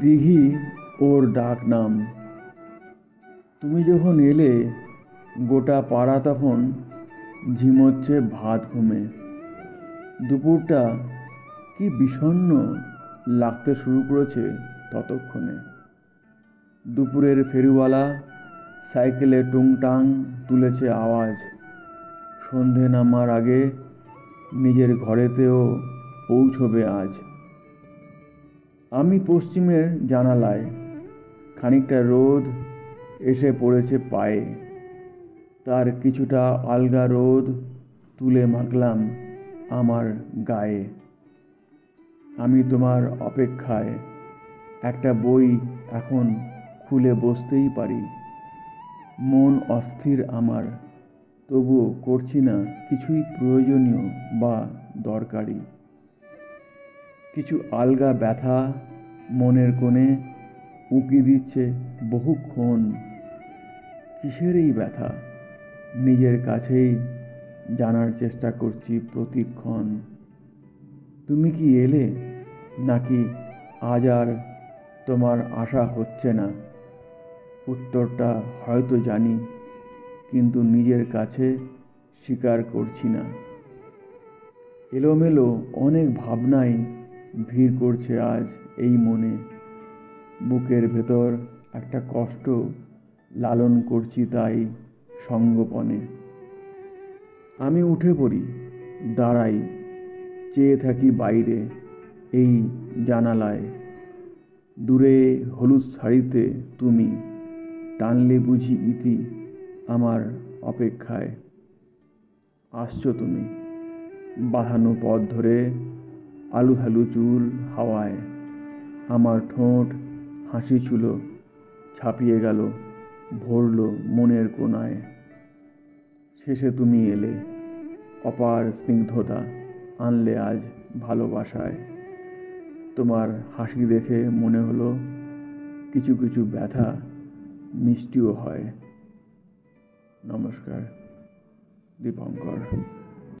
দিঘি ওর ডাক নাম। তুমি যখন এলে, গোটা পাড়া তখন ঝিমোচ্ছে ভাত ঘুমে। দুপুরটা কি বিষণ্ণ লাগতে শুরু করেছে ততক্ষণে। দুপুরের ফেরিওয়ালা সাইকেলে টুংটাং তুলেছে আওয়াজ। সন্ধে নামার আগে নিজের ঘরেতেও পৌঁছবে আজ। আমি পশ্চিমের জানালায় খানিকটা রোদ এসে পড়েছে পায়ে। তার কিছুটা আলগা রোদ তুলে মাখলাম আমার গায়ে। আমি তোমার অপেক্ষায় একটা বই এখন খুলে বসতেই পারি। মন অস্থির আমার, তবুও করছি না কিছুই প্রয়োজনীয় বা দরকারি। কিছু আলগা ব্যথা মনের কোণে উঁকি দিচ্ছে বহুক্ষণ কিসের এই ব্যথা? নিজের কাছেই জানার চেষ্টা করছি প্রতিক্ষণ। তুমি কি এলে? নাকি আজ আর তোমার আশা হচ্ছে না? উত্তরটা হয়তো জানি, কিন্তু নিজের কাছে স্বীকার করছি না। এলোমেলো অনেক ভাবনাই ভিড় করছে আজ এই মনে। বুকের ভেতর একটা কষ্ট লালন করছি তাই সঙ্গপনে। আমি উঠে পড়ি, দাঁড়াই, চেয়ে থাকি বাইরে এই জানালায়। দূরে হলুদ শাড়িতে তুমি টানলে বুঝি ইতি আমার অপেক্ষায়। আসছো তুমি, বাঁধানো পথ ধরে আলু ধালু চুল হাওয়ায়। আমার ঠোঁট হাসি ছিল, ছাপিয়ে গেল, ভরল মনের কোনায় শেষে তুমি এলে, অপার স্নিগ্ধতা আনলে আজ ভালোবাসায়। তোমার হাসি দেখে মনে হলো, কিছু কিছু ব্যথা মিষ্টিও হয়। নমস্কার, দীপঙ্কর।